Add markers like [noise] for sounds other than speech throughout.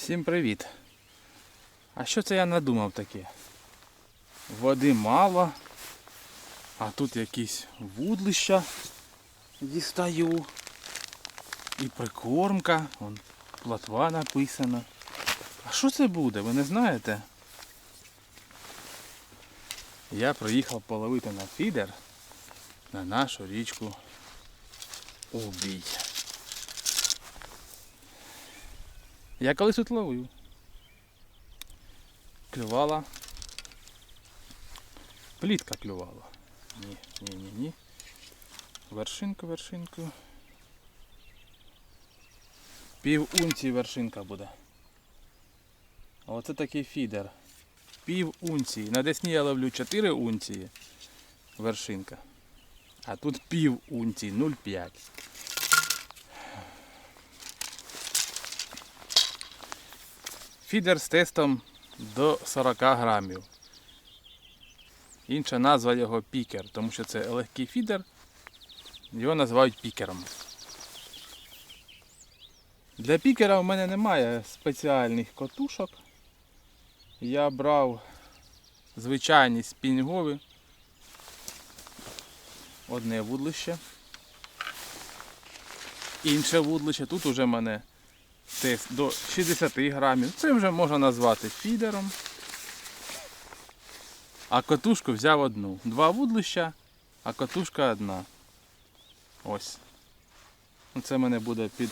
Всім привіт! А що це я надумав таке? Води мало, а тут якісь вудлища дістаю. І прикормка, вон платва написана. А що це буде, ви не знаєте? Я приїхав половити на фідер на нашу річку Убій. Я колись тут ловив. Клювала. Плітка клювала. Ні, ні, ні, ні. Вершинку, вершинку. Пів унції вершинка буде. Оце такий фідер. Пів унції. На Десні я ловлю 4 унції вершинка. А тут пів унції 0,5. Фідер з тестом до 40 грамів. Інша назва його пікер, тому що це легкий фідер. Його називають пікером. Для пікера в мене немає спеціальних котушок. Я брав звичайні спінгові. Одне вудлище. Інше вудлище. Тут уже в мене тест до 60 грамів. Це вже можна назвати фідером. А котушку взяв одну. Два вудлища, а котушка одна. Ось. Це мене буде під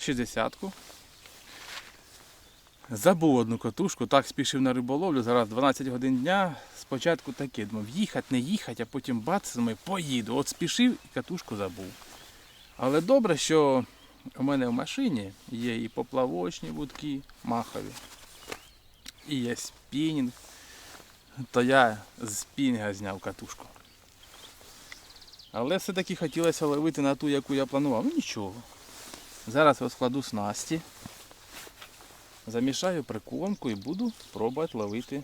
60-ку. Забув одну котушку, так спішив на риболовлю, зараз 12 годин дня. Спочатку таке, думав, їхати, не їхати, а потім бац, думаю, поїду. От спішив і катушку забув. Але добре, що у мене в машині є і поплавочні вудки махові, і є спінінг. То я з спінінга зняв катушку. Але все-таки хотілося ловити на ту, яку я планував. Ну нічого. Зараз розкладу снасті, замішаю прикормку і буду пробувати ловити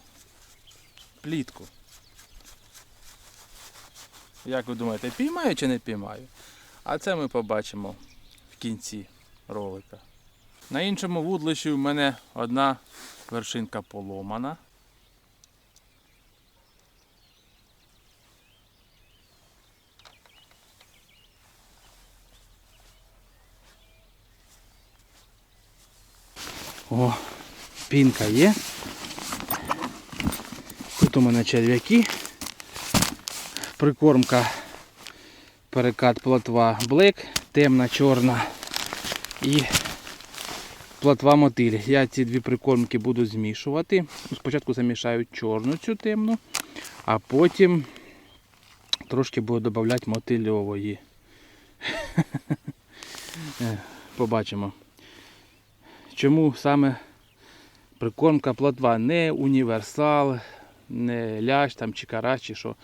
плітку. Як ви думаєте, піймаю чи не піймаю? А це ми побачимо кінці ролика. На іншому вудлищі в мене одна вершинка поломана. О, пінка є. Тут у мене черв'яки. Прикормка перекат плотва Black, темна, чорна і плотва мотиль. Я ці дві прикормки буду змішувати. Спочатку замішаю чорну цю темну, а потім трошки буду додавати мотильової. [laughs] Побачимо. Чому саме прикормка плотва не універсал, не лящ там чи карась, чи що.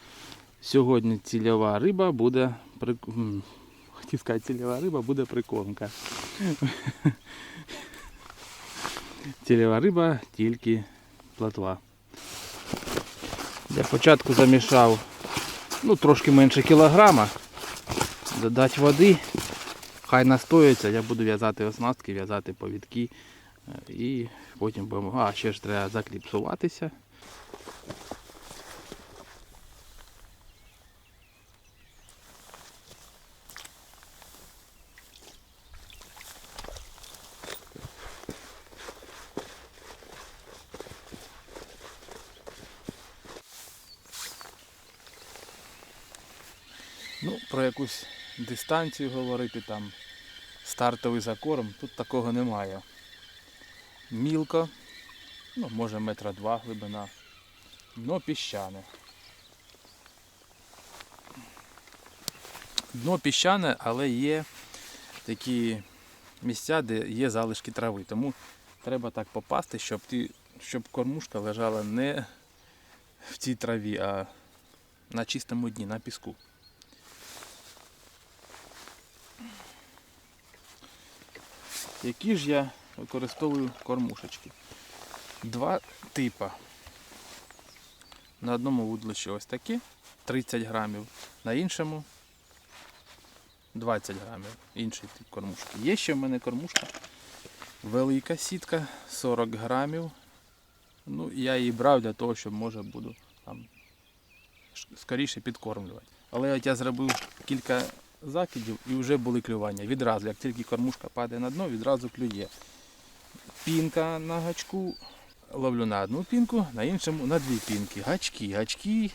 Сьогодні цільова риба буде Хотів сказати, цільова риба буде прикормка. Цільова риба тільки плотва. Для початку замішав ну, трошки менше кілограма. Додати води. Хай настоїться, я буду в'язати оснастки, в'язати повідки. е, І потім будемо. А, ще ж треба закліпсуватися. Ну, про якусь дистанцію говорити там, стартовий закорм, тут такого немає. Мілко, ну, може метра два глибина, дно піщане. Дно піщане, але є такі місця, де є залишки трави. Тому треба так попасти, щоб, ті, щоб кормушка лежала не в цій траві, а на чистому дні, на піску. Які ж я використовую кормушечки? Два типа. На одному вудлищі ось такі 30 грамів, на іншому 20 грамів. Інший тип кормушки. Є ще в мене кормушка Велика сітка, 40 грамів. Ну, я її брав для того, щоб може буду там скоріше підкормлювати. Але от я зробив кілька закидів і вже були клювання. Відразу, як тільки кормушка падає на дно, відразу клює. Пінка на гачку. Ловлю на одну пінку, на іншому на дві пінки. Гачки. Гачки,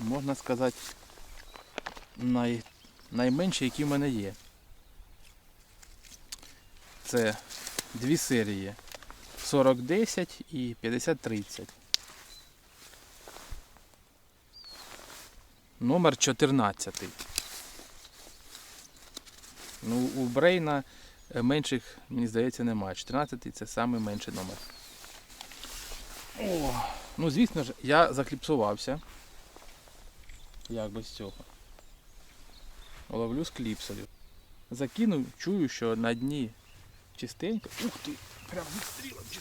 можна сказати, най, найменші, які в мене є. Це дві серії 40-10 і 50-30. Номер 14. Ну, у Брейна е, менших, мені здається, немає. 14 це самий менший номер. О, ну звісно ж, я закліпсувався. Як без цього. Ловлю з кліпсою. Закинув, чую, що на дні чистенько. Ух ти! Прям відстрілом що?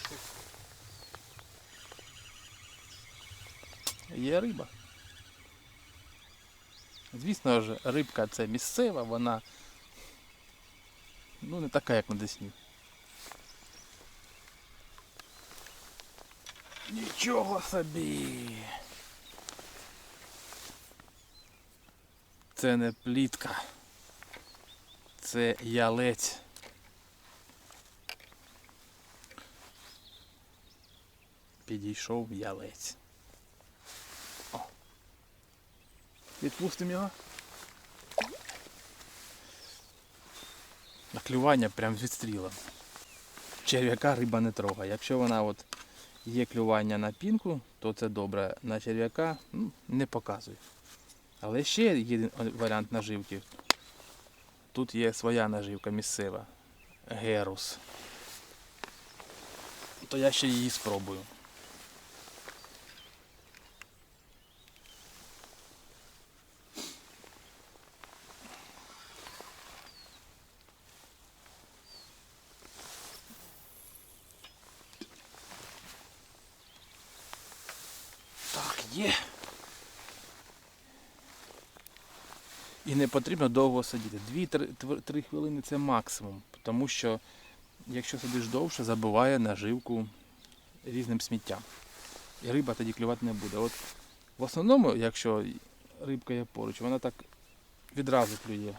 Є риба. Звісно ж, рибка це місцева, вона ну не така, як на Десні. Нічого собі. Це не плітка. Це ялець. Підійшов ялець. О. Відпустимо його. Наклювання прям з відстрілом. Черв'яка риба не трогає. Якщо вона от є клювання на пінку, то це добре. На черв'яка ну, не показує. Але ще є варіант наживки. Тут є своя наживка місцева. Герус. То я ще її спробую. Так, є. І не потрібно довго сидіти. Дві-три хвилини це максимум. Тому що якщо сидиш довше, забиває наживку різним сміттям. І риба тоді клювати не буде. От в основному, якщо рибка є поруч, вона так відразу клює.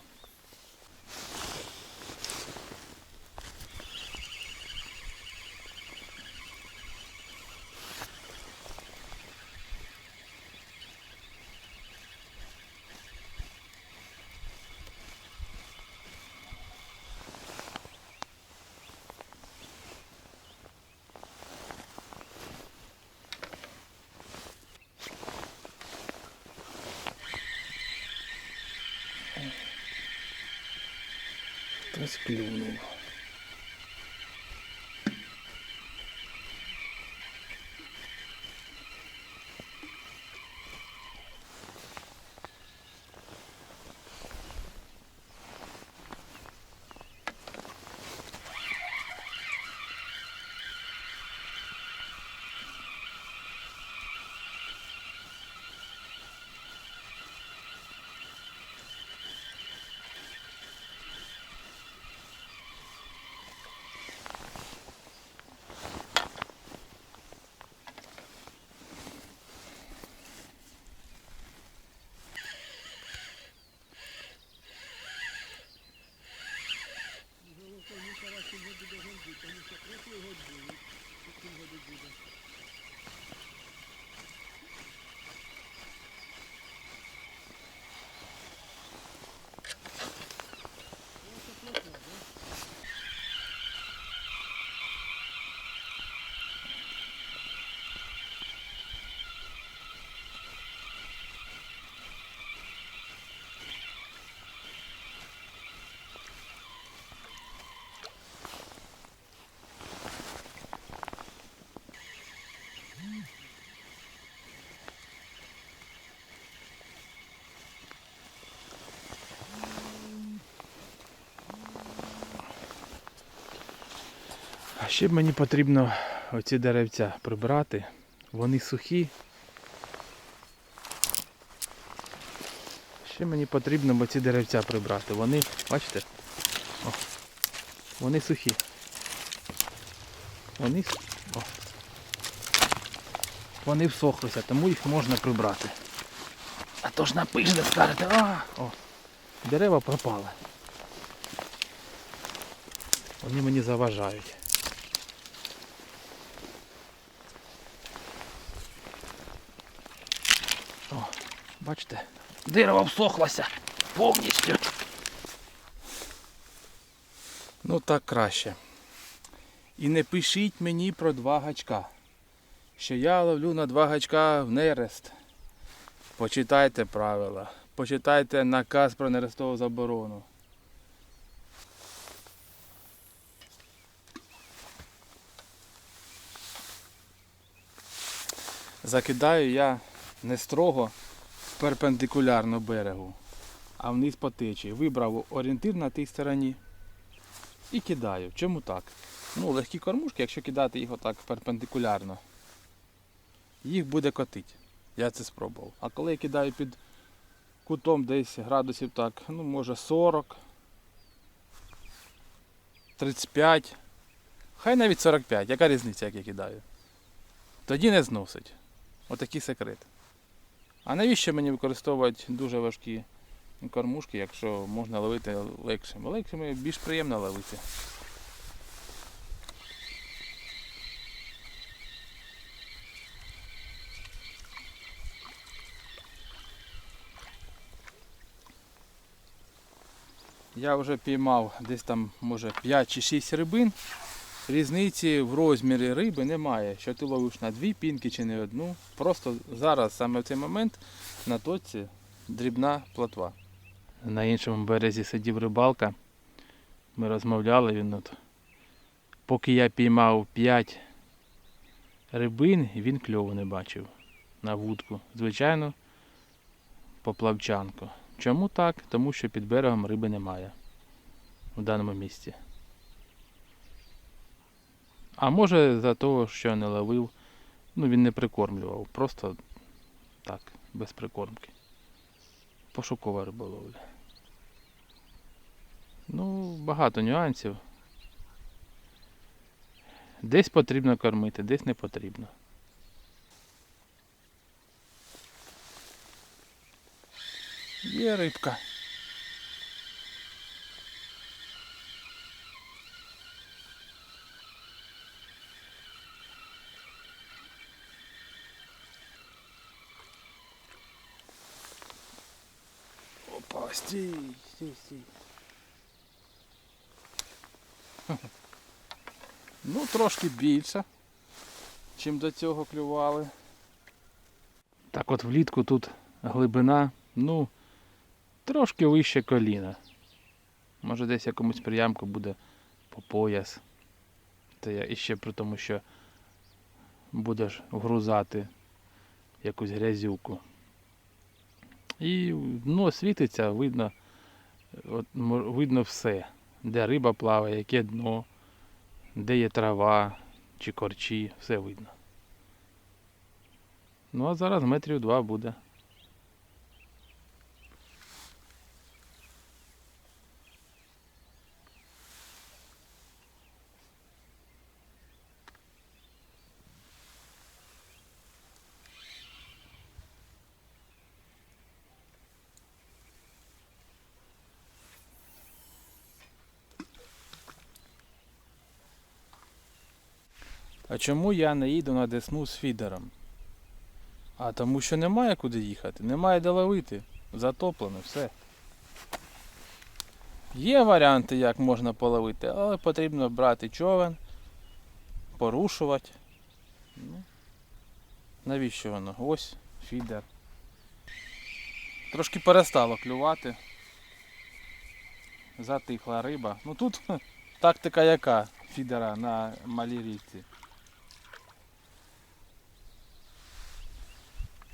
Хтось клюнув. Ще б мені потрібно оці деревця прибрати. Вони сухі. Ще мені потрібно оці деревця прибрати. Вони, бачите? О, вони сухі. Вони, о. Вони всохлися, тому їх можна прибрати. А то ж напишете, скажете, а, о, дерева пропали. Вони мені заважають. Бачите, дерево всохлося повністю. Ну так краще. І не пишіть мені про два гачка. Що я ловлю на два гачка в нерест. Почитайте правила. Почитайте наказ про нерестову заборону. Закидаю я не строго перпендикулярно берегу, а вниз по течії. Вибрав орієнтир на тій стороні і кидаю. Чому так? Ну, легкі кормушки, якщо кидати їх отак перпендикулярно, їх буде котить. Я це спробував. А коли я кидаю під кутом десь градусів так, ну може 40, 35, хай навіть 45, яка різниця, як я кидаю? Тоді не зносить. Отакий секрет. А навіщо мені використовувати дуже важкі кормушки, якщо можна ловити легшими? Легшими більш приємно ловити. Я вже піймав десь там, може, 5 чи 6 рибин. Різниці в розмірі риби немає, що ти ловиш на дві пінки чи не одну. Просто зараз, саме в цей момент, на точці дрібна плотва. На іншому березі сидів рибалка. Ми розмовляли, він от. Поки я піймав 5 рибин, він кльову не бачив на вудку. Звичайно, поплавчанку. Чому так? Тому що під берегом риби немає в даному місці. А може за того, що не ловив, ну він не прикормлював, просто так, без прикормки. Пошукова риболовля. Ну, багато нюансів. Десь потрібно кормити, десь не потрібно. Є рибка. Опа, стій, стій, стій. [laughs] Ну, трошки більше, чим до цього клювали. Так от влітку тут глибина, ну, трошки вище коліна. Може десь якомусь приямку буде по пояс. Та я іще при тому, що будеш вгрузати якусь грязюку. І дно світиться, видно, от, видно все, де риба плаває, яке дно, де є трава чи корчі, все видно. Ну а зараз метрів два буде. А чому я не їду на Десну з фідером? А тому що немає куди їхати, немає де ловити. Затоплено, все. Є варіанти, як можна половити, але потрібно брати човен, порушувати. Ну, навіщо воно? Ось фідер. Трошки перестало клювати. Затихла риба. Ну тут [laughs] тактика яка фідера на малій річці.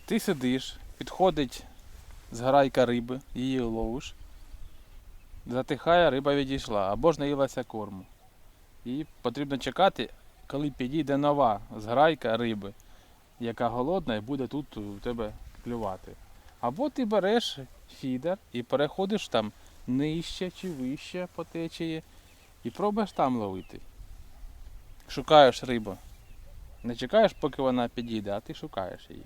Ти сидиш, підходить зграйка риби, її ловиш. Затихає, риба відійшла, або ж наїлася корму. І потрібно чекати, коли підійде нова зграйка риби, яка голодна і буде тут у тебе клювати. Або ти береш фідер і переходиш там нижче чи вище по течії і пробуєш там ловити. шукаєш рибу. Не чекаєш, поки вона підійде, а ти шукаєш її.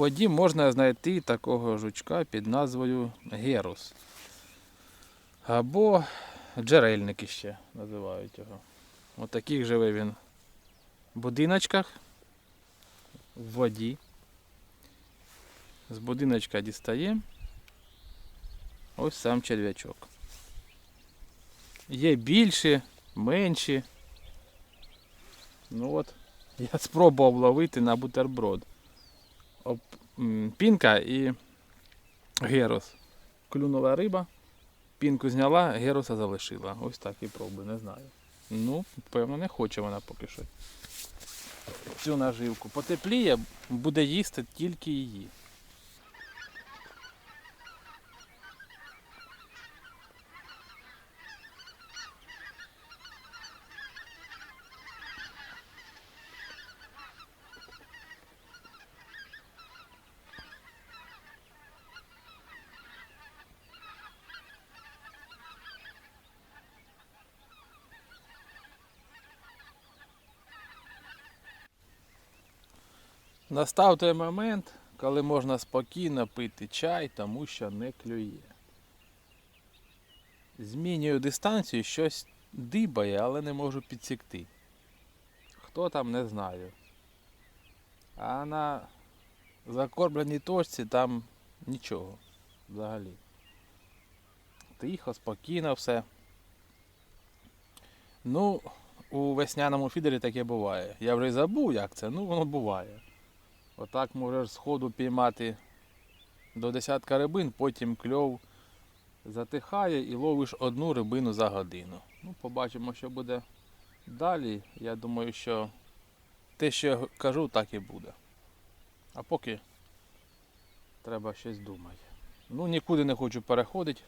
Воді можна знайти такого жучка під назвою герус. Або джерельник іще називають його. Отаких живе він в будиночках, в воді. З будиночка дістаємо. Ось сам черв'ячок. Є більші, менші. Ну от, я спробував ловити на бутерброд. Пінка і герос. Клюнула риба, пінку зняла, героса залишила. Ось так і пробую, не знаю. Ну, певно, не хоче вона поки що. Цю наживку. Потепліє, буде їсти тільки її. Настав той момент, коли можна спокійно пити чай, тому що не клює. Змінюю дистанцію, щось дибає, але не можу підсікти. Хто там, не знаю. А на закормленій точці там нічого взагалі. Тихо, спокійно все. Ну, у весняному фідері таке буває. Я вже й забув, як це, ну воно буває. Отак можеш сходу піймати до десятка рибин, потім кльов затихає і ловиш одну рибину за годину. Ну, побачимо, що буде далі. Я думаю, що те, що я кажу, так і буде. А поки треба щось думати. Ну, нікуди не хочу переходити.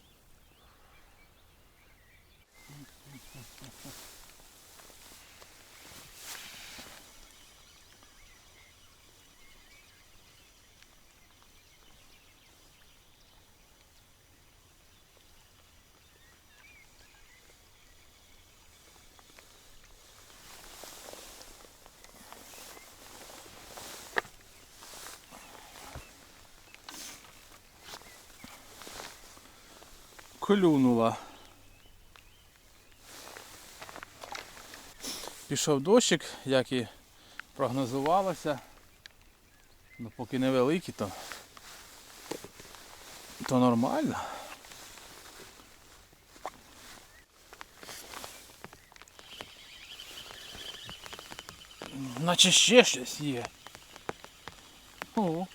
Клюнула. Пішов дощик, як і прогнозувалося. Ну, поки невеликий, то, то нормально. Наче ще щось є. О.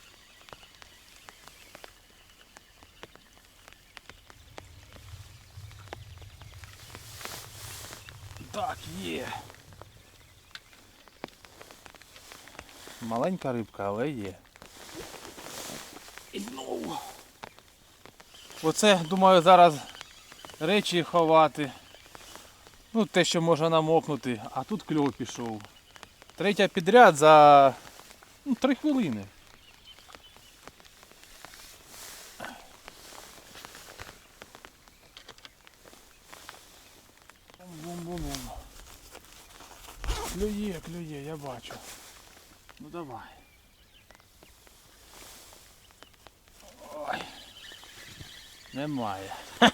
Так, є. Маленька рибка, але є. І знову. Оце, думаю, зараз речі ховати. Ну, те, що може намокнути, а тут кльов пішов. Третя підряд за ну, три хвилини. Бум-бум-бум. Клює, клює, я бачу. Ну давай. Ой. Немає. Ха,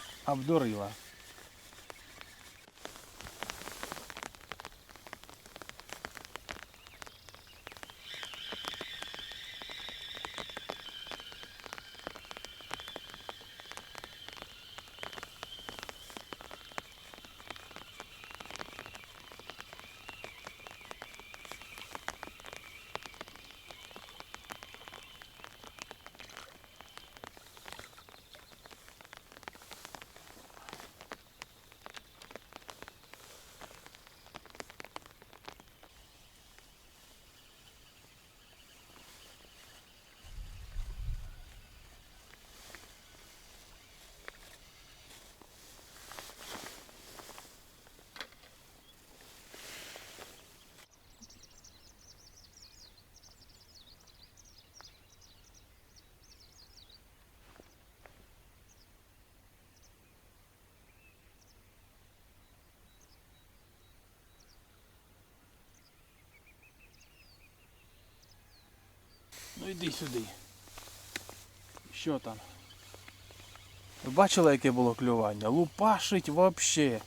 обдурила. іди сюди. Що там? Ви бачили, яке було клювання? Лупашить вообще.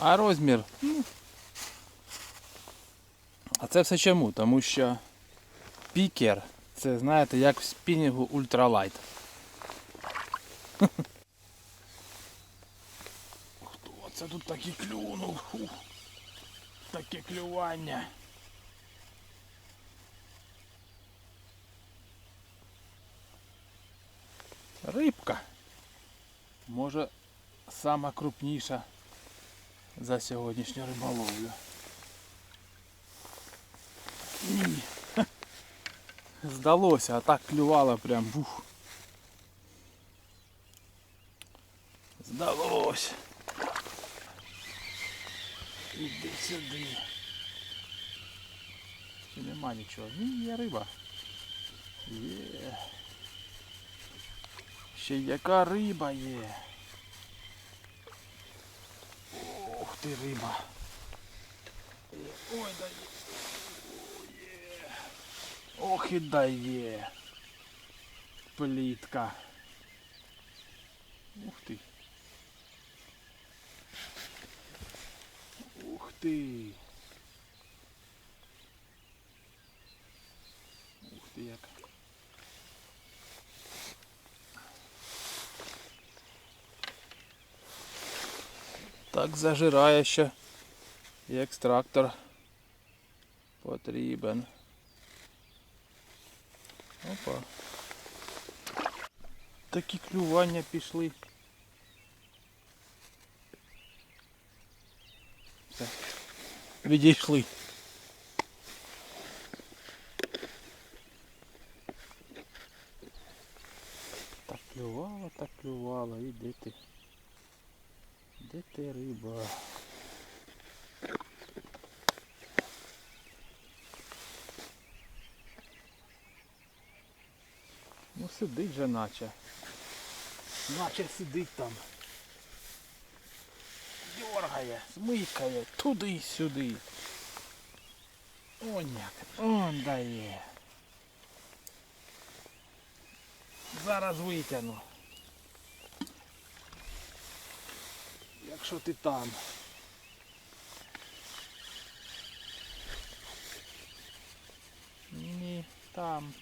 А розмір? Це все чому? Тому що пікер це знаєте як в спінінгу ультралайт. [laughs] Хто це тут таки клюнув? Фух. Таке клювання. Рибка. Може сама крупніша за сьогоднішню риболовлю. Ні. Здалося, а так клювало прям. Бух. Здалось. Іди сюди. Чи нема нічого? Ні, є риба. Є. Ще яка риба є. Ух ти риба. Ой, да. Є. Ох і дає. Плітка. Ух ти. Ух ти. Ух ти як. Так зажирає ще. І екстрактор потрібен. Опа. Такі клювання пішли. Все. Відійшли. Так клювало, так клювало. І де ти? Де ти риба? Ну сидить же наче. Наче сидить там. Дергає, смикає, туди-сюди. Он як, он дає. Зараз витягну. Якщо ти там. Ні, там.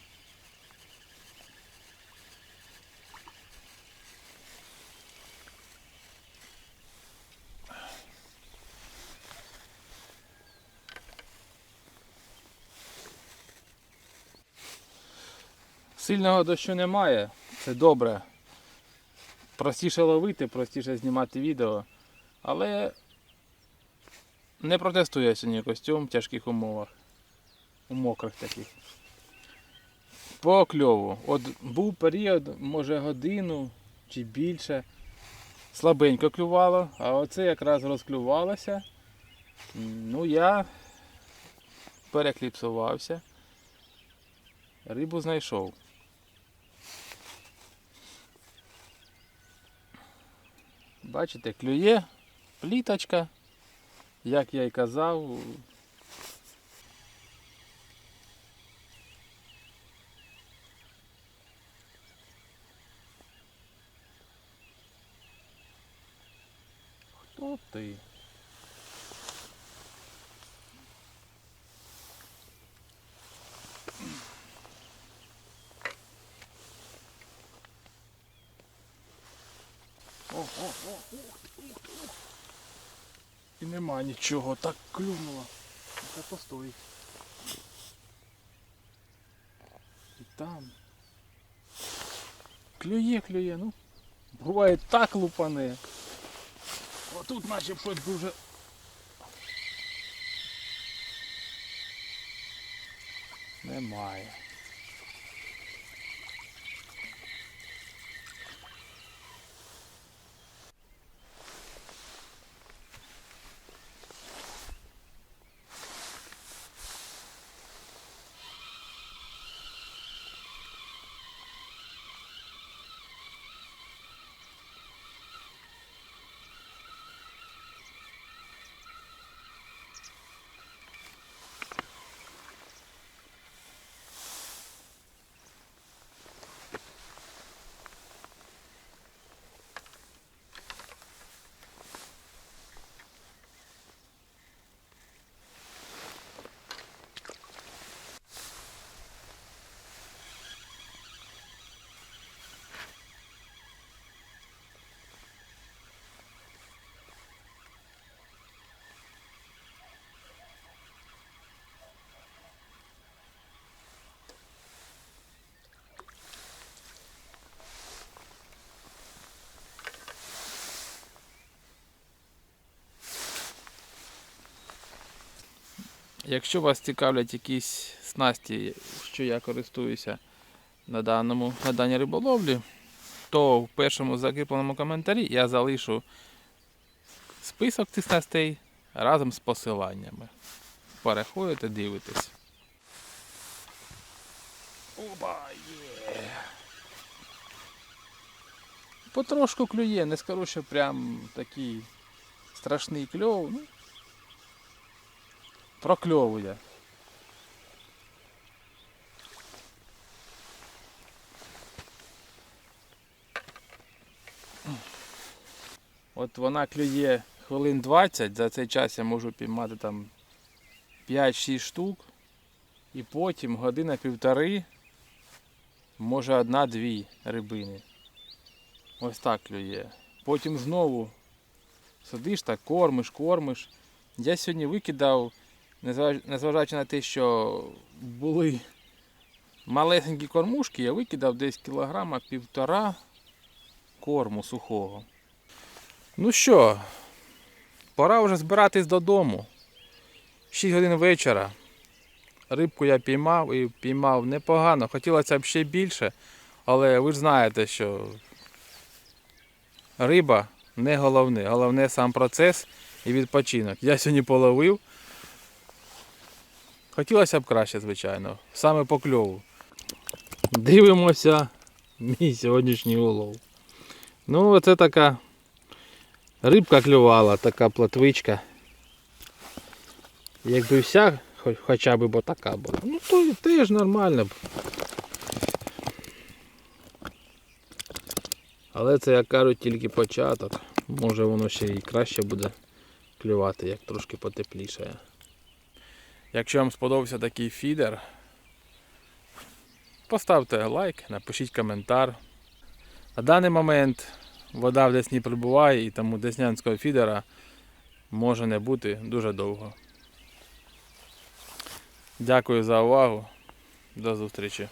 Сильного дощу немає, це добре. Простіше ловити, простіше знімати відео, але не протестує сьогодні костюм в тяжких умовах. У мокрих таких. По кльову. От був період, може годину чи більше. Слабенько клювало, а оце якраз розклювалося. Ну я перекліпсувався. Рибу знайшов. Бачите, клює пліточка, як я й казав. Хто ти? О, о, о, ух ти, ух ти, ух. І нічого, так клюнуло. Та постой. І там. Клює, клює, ну. Буває так лупане. Отут наче би вже. Немає. Якщо вас цікавлять якісь снасті, що я користуюся на, даному, на даній риболовлі, то в першому закріпленому коментарі я залишу список цих снастей разом з посиланнями. Переходите, дивитесь. Оба, є. Потрошку клює, не скажу, що прям такий страшний кльов. Ну, прокльовує. От вона клює хвилин 20, за цей час я можу піймати там 5-6 штук. І потім година півтори, може одна-дві рибини. Ось так клює. Потім знову сидиш так, кормиш, кормиш. Я сьогодні викидав, незважаючи на те, що були малесенькі кормушки, я викидав десь кілограма півтора корму сухого. Ну що, пора вже збиратись додому. 6 годин вечора. Рибку я піймав і піймав непогано. Хотілося б ще більше, але ви ж знаєте, що риба не головне. Головне сам процес і відпочинок. Я сьогодні половив. Хотілося б краще, звичайно. Саме по кльову. Дивимося мій сьогоднішній улов. Ну, оце така рибка клювала, така платвичка. Якби вся хоча б така була. Ну то теж нормально б. Але це, як кажуть, тільки початок. Може воно ще і краще буде клювати, як трошки потеплішає. Якщо вам сподобався такий фідер, поставте лайк, напишіть коментар. На даний момент вода в Десні прибуває і тому деснянського фідера може не бути дуже довго. Дякую за увагу. До зустрічі.